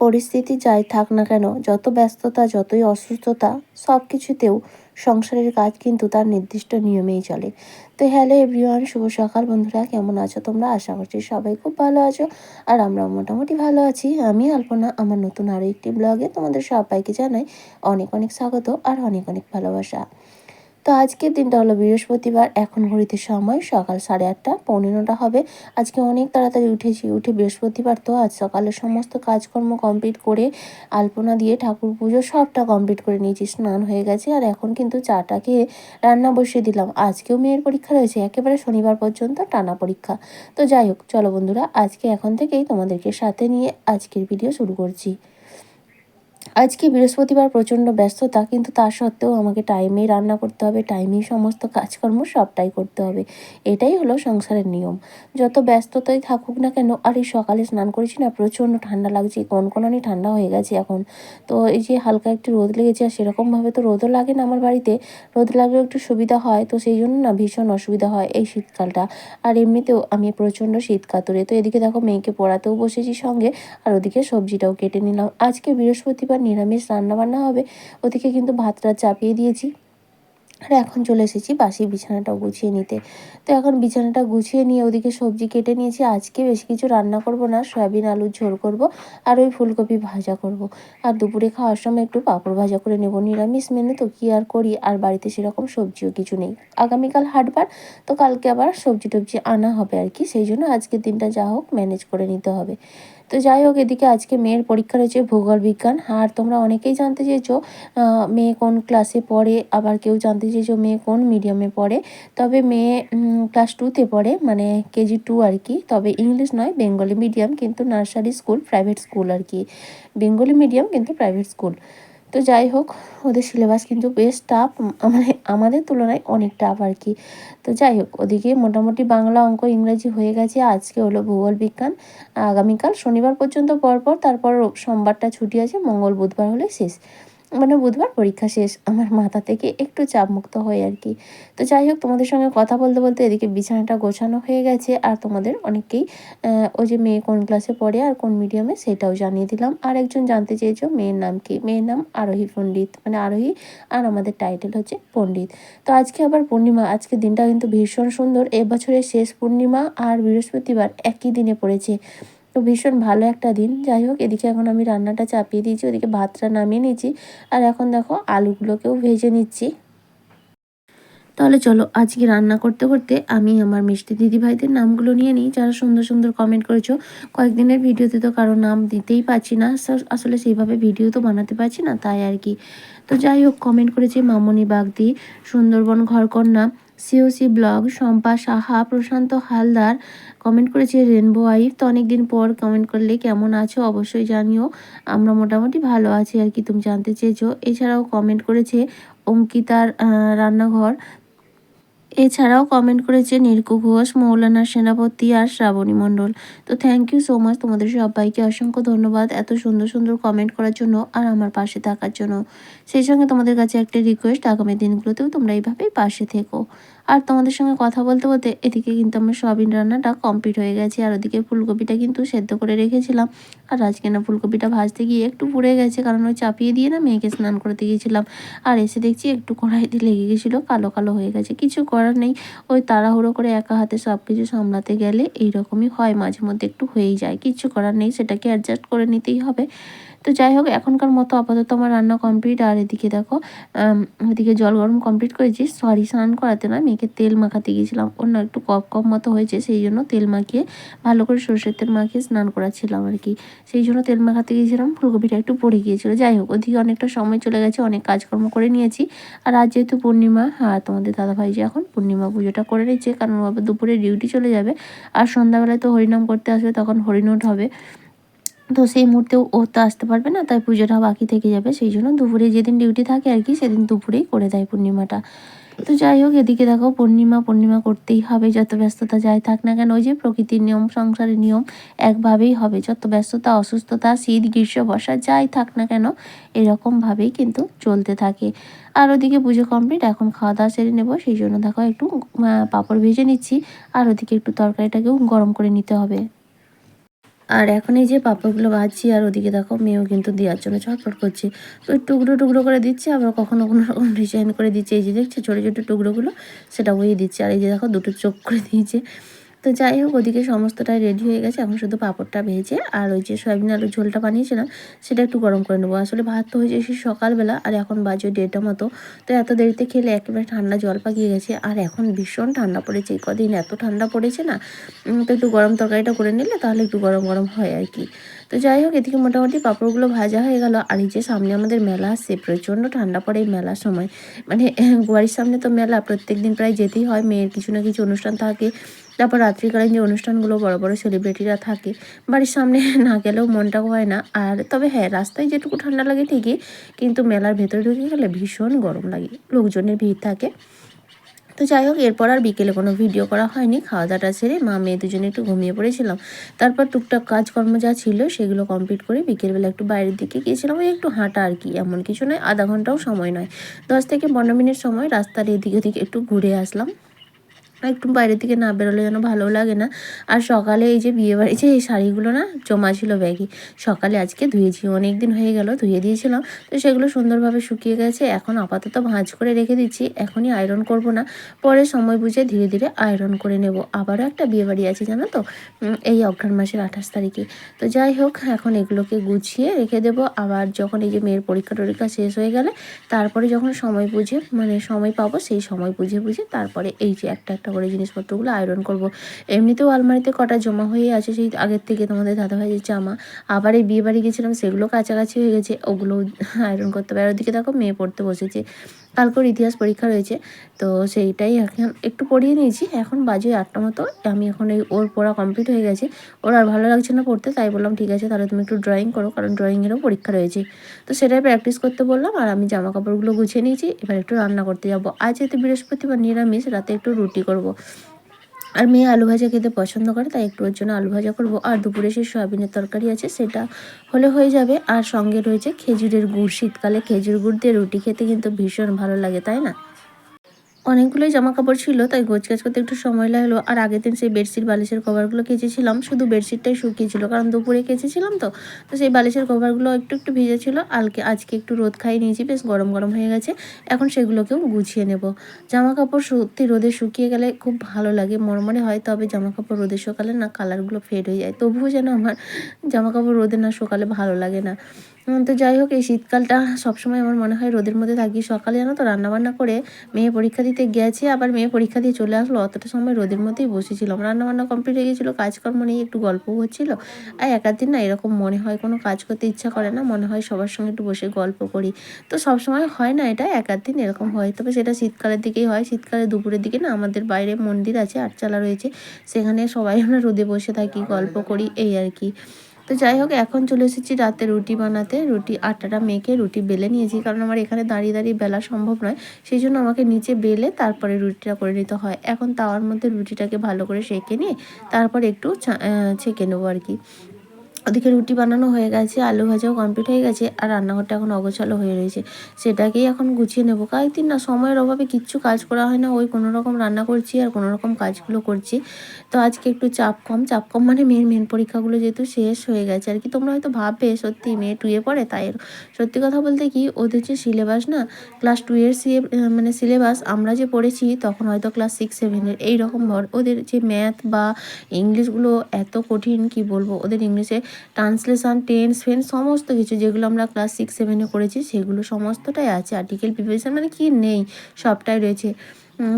পরিস্থিতি যাই থাক না কেন, যত ব্যস্ততা, যতই অসুস্থতা সব কিছুতেও সংসারের কাজ কিন্তু তার নির্দিষ্ট নিয়মেই চলে। তো হ্যালো এভরিওয়ান শুভ সকাল বন্ধুরা, কেমন আছো তোমরা? আশা করছি সবাই খুব ভালো আছো। আর আমরা মোটামুটি ভালো আছি। আমি আলপনা, আমার নতুন আরও একটি ব্লগে তোমাদের সবাইকে জানাই অনেক অনেক স্বাগত আর অনেক অনেক ভালোবাসা। তো আজকের দিনটা হলো বৃহস্পতিবার। এখন ঘড়িতে সময় সকাল সাড়ে আটটা পনেরোটা হবে। আজকে অনেক তাড়াতাড়ি উঠেছি, উঠে বৃহস্পতিবার তো আজ সকালে সমস্ত কাজকর্ম কমপ্লিট করে আলপনা দিয়ে ঠাকুর পুজো সবটা কমপ্লিট করে নিয়েছি, স্নান হয়ে গেছে। আর এখন কিন্তু চাটা খেয়ে রান্না বসিয়ে দিলাম। আজকেও মেয়ের পরীক্ষা রয়েছে, একেবারে শনিবার পর্যন্ত টানা পরীক্ষা। তো যাই হোক, চলো বন্ধুরা, আজকে এখন থেকেই তোমাদেরকে সাথে নিয়ে আজকের ভিডিও শুরু করছি। আজকে বৃহস্পতিবার প্রচণ্ড ব্যস্ততা, কিন্তু তা সত্ত্বেও আমাকে টাইমেই রান্না করতে হবে টাইমেই সমস্ত কাজকর্ম সবটাই করতে হবে। এটাই হলো সংসারের নিয়ম। যত ব্যস্ততাই থাকুক না কেন, আর এই সকালে স্নান করেছি না, প্রচণ্ড ঠান্ডা লাগছে কোন কনকনানি ঠান্ডা হয়ে গেছে এখন। তো এই যে হালকা একটু রোদ লেগেছে, আর সেরকমভাবে তো রোদও লাগে না আমার বাড়িতে। রোদ লাগলেও একটু সুবিধা হয়, তো সেই জন্য না ভীষণ অসুবিধা হয় এই শীতকালটা। আর এমনিতেও আমি প্রচণ্ড শীত কাতরে। তো এদিকে দেখো মেয়েকে পড়াতেও বসেছি সঙ্গে, আর ওদিকে সবজিটাও কেটে নিলাম। আজকে বৃহস্পতিবার নিরামিষ রান্নাবান্না হবে। ওদিকে কিন্তু ভাতটা চাপিয়ে দিয়েছি। আর এখন চলে এসেছি বাসি বিছানাটা গুছিয়ে নিতে। তো এখন বিছানাটা গুছিয়ে নিয়ে ওদিকে সবজি কেটে নিয়েছি। আজকে বেশি কিছু রান্না করব না, সয়াবিন আলুর ঝোল করব আর ওই ফুলকপি ভাজা করব। আর দুপুরে খাওয়ার সময় একটু পাঁপড় ভাজা করে নেব। নিরামিষ মেনু তো কী আর করি, আর বাড়িতে সেরকম সবজিও কিছু নেই। আগামীকাল হাটবার, তো কালকে আবার সবজি টবজি আনা হবে আর কি। সেই জন্য আজকের দিনটা যা হোক ম্যানেজ করে নিতে হবে। তো যাই হোক, এদিকে আজকে মেয়ের পরীক্ষা রয়েছে ভূগোল বিজ্ঞান। আর তোমরা অনেকেই জানতে চেয়েছো মেয়ে কোন ক্লাসে পড়ে, আবার কেউ জানতে চেয়েছো মেয়ে কোন মিডিয়ামে পড়ে, তবে মেয়ে ক্লাস টুতে পড়ে মানে কেজি টু আর কি। তবে ইংলিশ নয় বেঙ্গলি মিডিয়াম কিন্তু নার্সারি স্কুল প্রাইভেট স্কুল আর কি। বেঙ্গলি মিডিয়াম কিন্তু প্রাইভেট স্কুল তো যাই হোক, ওদের সিলেবাস কিন্তু বেশ টাফ মানে আমাদের তুলনায় অনেক টাফ আর কি। তো যাই হোক, ওদিকে মোটামুটি বাংলা অঙ্ক ইংরাজি হয়ে গেছে। আজকে হলো ভূগোল বিজ্ঞান। আগামীকাল শনিবার পর্যন্ত পরপর, তারপর সোমবারটা ছুটি আছে, মঙ্গল বুধবার হলে শেষ। মানে বুধবার পরীক্ষা শেষ। আমার মাথা থেকে একটু চাপমুক্ত হয় আর কি। তো যাই হোক, তোমাদের সঙ্গে কথা বলতে বলতে এদিকে বিছানাটা গোছানো হয়ে গেছে। আর তোমাদের অনেকেই ওই যে মেয়ে কোন ক্লাসে পড়ে আর কোন মিডিয়ামে সেটাও জানিয়ে দিলাম। আর একজন জানতে চেয়েছো মেয়ের নাম কি? মেয়ের নাম আরোহী পণ্ডিত। মানে আরোহী আর আমাদের টাইটেল হচ্ছে পণ্ডিত। তো আজকে আবার পূর্ণিমা। আজকে দিনটা কিন্তু ভীষণ সুন্দর। এবছরের শেষ পূর্ণিমা আর বৃহস্পতিবার একই দিনে পড়েছে। তো ভীষণ ভালো একটা দিন। যাই হোক, এদিকে এখন আমি রান্নাটা চাপিয়ে দিয়েছি, ওদিকে ভাতটা নামিয়ে নিয়েছি। আর এখন দেখো, আলুগুলোকেও ভেজে নিচ্ছি। তাহলে চলো, আজকে রান্না করতে করতে আমি আমার মিষ্টি দিদিভাইদের নামগুলো নিয়ে নিই। যারা সুন্দর সুন্দর কমেন্ট করেছ, কয়েকদিনের ভিডিওতে তো কারও নাম দিতেই পারছি না। আসলে সেইভাবে ভিডিও তো বানাতে পারছি না, তাই আর কি। তো যাই হোক কমেন্ট করেছে Mamoni Bagdi, Sundarban ঘরকন্যা। COC blog Shampa Saha, Prashanta Haldar comment করেছে রেনবো আইফ তো অনেকদিন পর কমেন্ট করলে কেমন আছো অবশ্যই জানিও। আমরা মোটামুটি ভালো আছি আর কি, তুমি জানতে চেয়েছো। এছাড়াও কমেন্ট করেছে অঙ্কিতার রান্নাঘর এছাড়াও কমেন্ট করেছে নির্কু ঘোষ, মৌলানা সেনাপতি আর শ্রাবণী মণ্ডল। তো থ্যাংক ইউ সো মাচ তোমাদের সবাইকে। অসংখ্য ধন্যবাদ এত সুন্দর সুন্দর কমেন্ট করার জন্য আর আমার পাশে থাকার জন্য। সেই সঙ্গে তোমাদের কাছে একটা রিকোয়েস্ট আগামী দিনগুলোতেও তোমরা এইভাবেই পাশে থেকো। আর তোমাদের সঙ্গে কথা বলতে বলতে এদিকে কিন্তু আমার সয়াবিন রান্নাটা কমপ্লিট হয়ে গেছে, আর ওদিকে ফুলকপিটা কিন্তু সেদ্ধ করে রেখেছিলাম। আর আজকে না ফুলকপিটা ভাজতে গিয়ে একটু পুড়ে গেছে, কারণ ওই চাপিয়ে দিয়ে না মেয়েকে স্নান করতে গিয়েছিলাম। আর এসে দেখছি একটু কড়াইতে লেগে গেছিল, কালো কালো হয়ে গেছে, কিছু করার নেই। ওই তাড়াহুড়ো করে একা হাতে সব কিছু সামলাতে গেলে এইরকমই হয়, মাঝে মধ্যে একটু হয়েই যায়, কিছু করার নেই, সেটাকে অ্যাডজাস্ট করে নিতেই হবে। তো যাই হোক, এখনকার মতো আপাতত আমার রান্না কমপ্লিট আর এদিকে দেখো এদিকে জল গরম কমপ্লিট করেছি। সরি স্নান করাতে না, মেয়েকে তেল মাখাতে গিয়েছিলাম। অন্য একটু কম কম মতো হয়েছে, সেই জন্য তেল মাখিয়ে, ভালো করে সর্ষের তেল মাখিয়ে স্নান করাচ্ছিলাম আর কি। সেই জন্য তেল মাখাতে গিয়েছিলাম, ফুলকপিটা একটু পড়ে গিয়েছিল। যাই হোক, ওদিকে অনেকটা সময় চলে গেছে, অনেক কাজকর্ম করে নিয়েছি। আর আজ যেহেতু পূর্ণিমা হ্যাঁ তোমাদের দাদাভাই যে এখন পূর্ণিমা পুজোটা করে নিচ্ছে, কারণ দুপুরে ডিউটি চলে যাবে। আর সন্ধ্যাবেলায় তো হরিনাম করতে আসবে, তখন হরিনোট হবে। তো সেই মুহূর্তেও ও তো আসতে পারবে না, তাই পুজোটা বাকি থেকে যাবে, সেই জন্য দুপুরে যেদিন ডিউটি থাকে আর কি, সেদিন দুপুরেই করে দেয় পূর্ণিমাটা। তো যাই হোক, এদিকে দেখো পূর্ণিমা পূর্ণিমা করতেই হবে, যত ব্যস্ততা যাই থাক না কেন, ওই যে প্রকৃতির নিয়ম, সংসারের নিয়ম, একভাবেই হবে। যত ব্যস্ততা, অসুস্থতা, শীত, গ্রীষ্ম, বর্ষা যাই থাক না কেন, এরকমভাবেই কিন্তু চলতে থাকে। আর ওদিকে পুজো কমপ্লিট এখন খাওয়া দাওয়া সেরে নেব, সেই জন্য দেখো একটু পাঁপড় ভেজে নিচ্ছি, আর ওদিকে একটু তরকারিটাকেও গরম করে নিতে হবে। আর এখন এই যে পাঁপড়গুলো ভাজছি, আর ওদিকে দেখো মেয়েও কিন্তু দেওয়ার জন্য ছটফট করছে। তো টুকরো টুকরো করে দিচ্ছে, আবার কখনো কোনো রকম ডিজাইন করে দিচ্ছে। এই যে দেখছে ছোটো ছোটো টুকরোগুলো, সেটা বইয়ে দিচ্ছে। আর এই যে দেখো দুটো চোখ করে দিয়েছে। তো যাই হোক, ওদিকে সমস্তটাই রেডি হয়ে গেছে। এখন শুধু পাঁপড়টা ভেজে আর ওই যে সয়াবিন আলুর ঝোলটা বানিয়েছিলাম সেটা একটু গরম করে নেব। আসলে ভাত তো হয়েছে সেই সকালবেলা আর এখন বাজে দেড়টা মতো। তো এত দেরিতে খেলে একেবারে ঠান্ডা জল পাকিয়ে গেছে। আর এখন ভীষণ ঠান্ডা পড়েছে। কদিন এত ঠান্ডা পড়েছে না তো একটু গরম তরকারিটা করে নিলে তাহলে একটু গরম গরম হয় আর কি। তো যাই হোক, এদিকে মোটামুটি পাঁপড়গুলো ভাজা হয়ে গেল। আর এই যে সামনে আমাদের মেলা আসছে প্রচণ্ড ঠান্ডা পড়ে এই মেলার সময়। মানে বাড়ির সামনে তো মেলা প্রত্যেক দিন প্রায় যেতেই হয়। মেয়ের কিছু না কিছু অনুষ্ঠান থাকে। তারপর রাত্রিকালীন যে অনুষ্ঠানগুলো, বড় বড় সেলিব্রিটিরা থাকে, বাড়ির সামনে না গেলেও মনটাও হয় না। আর তবে হ্যাঁ রাস্তায় যেটুকু ঠান্ডা লাগে ঠিকই, কিন্তু মেলার ভেতরে ঢুকে গেলে ভীষণ গরম লাগে, লোকজনের ভিড় থাকে। তো যাই হোক, এরপর আর বিকেলে কোনো ভিডিও করা হয়নি খাওয়া দাওয়াটা সেরে মা মেয়ে দুজনে একটু ঘুমিয়ে পড়েছিলাম। তারপর টুকটাক কাজকর্ম যা ছিল সেগুলো কমপ্লিট করে বিকেলবেলা একটু বাইরের দিকে গিয়েছিলাম, ওই একটু হাঁটা আর কি, এমন কিছু নয়, আধা ঘন্টাও সময় নয়। দশ থেকে পনেরো মিনিট সময় রাস্তার এদিকে ওদিকে একটু ঘুরে আসলাম। একটু বাইরের দিকে না বেরোলে যেন ভালো লাগে না। আর সকালে এই যে বিয়ে বাড়ি যে এই শাড়িগুলো না জমা ছিল ব্যাগে, সকালে আজকে ধুয়েছি, অনেক দিন হয়ে গেল ধুয়ে দিয়েছিলাম। তো সেগুলো সুন্দরভাবে শুকিয়ে গেছে, এখন আপাতত ভাঁজ করে রেখে দিচ্ছি, এখনই আয়রন করব না। পরে সময় বুঝে ধীরে ধীরে আয়রন করে নেব। আবারও একটা বিয়ে বাড়ি আছে, জানো তো? এই অঘ্রাণ মাসের আঠাশ তারিখে। তো যাই হোক, এখন এগুলোকে গুছিয়ে রেখে দেব। আবার যখন এই যে মেয়ের পরীক্ষা টরীক্ষা শেষ হয়ে গেলে, তারপরে যখন সময় বুঝে মানে সময় পাবো, সেই সময় বুঝে বুঝে তারপরে এই যে একটা একটা করে জিনিসপত্রগুলো আয়রন করব। এমনিতেও আলমারিতে কটা জমা হয়ে আছে, সেই আগের থেকে তোমাদের দাদাভাইয়ের জামা, আবার এই বিয়ে বাড়ি গেছিলাম, সেগুলো কাছাকাছি হয়ে গেছে, ওগুলো আয়রন করতে হবে। আর ওদিকে দেখো মেয়ে পড়তে বসেছে। কালকের ইতিহাস পরীক্ষা রয়েছে। তো সেইটাই এখন একটু পড়িয়ে নিয়েছি। এখন বাজে আটটা মতো। আমি এখন এই ওর পড়া কমপ্লিট হয়ে গেছে। ওর আর ভালো লাগছে না পড়তে, তাই বললাম, ঠিক আছে, তাহলে তুমি একটু ড্রয়িং করো, কারণ ড্রয়িংয়েরও পরীক্ষা রয়েছে। তো সেটাই প্র্যাকটিস করতে বললাম, আর আমি জামা কাপড়গুলো গুছিয়ে নিয়েছি। এবার একটু রান্না করতে যাব। আজ যেহেতু বৃহস্পতিবার নিরামিষ, রাতে একটু রুটি করব। আর মেয়ে আলু ভাজা খেতে পছন্দ করে, তাই একটু ওর জন্য আলু ভাজা করব। আর দুপুরে সে সয়াবিনের তরকারি আছে, সেটা হলে হয়ে যাবে। আর সঙ্গে রয়েছে খেজুরের গুড়। শীতকালে খেজুর গুড় দিয়ে রুটি খেতে কিন্তু ভীষণ ভালো লাগে, তাই না? অনেকগুলোই জামা কাপড় ছিল, তাই গোছগাছ করতে একটু সময় লাগল। আর আগের দিন সেই বেডশিট, বালিশের কভারগুলো কেচেছিলাম। শুধু বেডশিটটাই শুকিয়েছিল কারণ দুপুরে কেচেছিলাম তো। তো সেই বালিশের কভারগুলো একটু একটু ভিজে ছিল। আলকে, আজকে একটু রোদ খাইয়ে নিয়েছি, বেশ গরম গরম হয়ে গেছে। এখন সেগুলোকেও গুছিয়ে নেব। জামা কাপড় সত্যি রোদে শুকিয়ে গেলে খুব ভালো লাগে, মরমরে হয়, তবে জামা কাপড় রোদে শুকালে না, কালারগুলো ফেড হয়ে যায়। তবুও যেন আমার জামা কাপড় রোদে না শুকালে ভালো লাগে না। তো যাই হোক, এই শীতকালটা সবসময় আমার মনে হয় রোদের মধ্যে থাকি। সকালে জানো তো রান্নাবান্না করে মেয়ে পরীক্ষা দিতে গেছে আবার মেয়ে পরীক্ষা দিয়ে চলে আসলো। অতটা সময় রোদের মধ্যেই বসেছিলাম। রান্নাবান্না কমপ্লিট হয়ে গেছিল কাজকর্ম নিয়ে একটু গল্প হচ্ছিল। আর একার দিন না এরকম মনে হয় কোনো কাজ করতে ইচ্ছা করে না, মনে হয় সবার সঙ্গে একটু বসে গল্প করি। তো সবসময় হয় না এটা একার দিন এরকম হয়। তবে সেটা শীতকালের দিকেই হয়। শীতকালে দুপুরের দিকে না আমাদের বাইরে মন্দির আছে, আটচালা রয়েছে। সেখানে সবাই আমরা রোদে বসে থাকি, গল্প করি, এই আর কি। তো যাই হোক, এখন চলে এসেছি রাতে রুটি বানাতে। রুটি আটাটা মেখে রুটি বেলে নিয়েছি, কারণ আমার এখানে দাঁড়িয়ে দাঁড়িয়ে বেলা সম্ভব নয়। সেই জন্য আমাকে নিচে বেলে তারপরে রুটিটা করে নিতে হয়। এখন তাওয়ার মধ্যে রুটিটাকে ভালো করে সেঁকে নিয়ে তারপর একটু ছেঁকে নেব আর কি। ওদিকে রুটি বানানো হয়ে গেছে, আলু ভাজাও কমপ্লিট হয়ে গেছে, আর রান্নাঘরটা এখন অগোছালো হয়ে রয়েছে। সেটাকেই এখন গুছিয়ে নেব। কয়েকদিন না, সময়ের অভাবে কিচ্ছু কাজ করা হয় না। ওই কোনো রকম রান্না করছি আর কোনো রকম কাজগুলো করছি। তো আজকে একটু চাপ কম। চাপ কম মানে মেয়ের মেন পরীক্ষাগুলো যেহেতু শেষ হয়ে গেছে। আর কি তোমরা হয়তো ভাববে, সত্যি মেয়ে টুয়ে পড়ে, তাই সত্যি কথা বলতে কি, ওদের যে সিলেবাস না ক্লাস টু এর সি মানে সিলেবাস আমরা যে পড়েছি, তখন হয়তো ক্লাস সিক্স সেভেনের এইরকম ভর। ওদের যে ম্যাথ বা ইংলিশগুলো এত কঠিন, কি বলব? ওদের ইংলিশে ট্রান্সলেশন টেন্স ফেন সমস্ত কিছু যেগুলো আমরা ক্লাস সিক্স সেভেনে করেছি, সেগুলো সমস্তটাই আছে। আর্টিকেল প্রিপারেশান মানে কি নেই? সবটাই রয়েছে।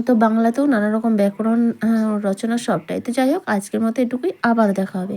তো বাংলাতেও নানা রকম ব্যাকরণ রচনা সবটাই। তো যাই হোক, আজকের মতো এটুকুই। আবার দেখা হবে।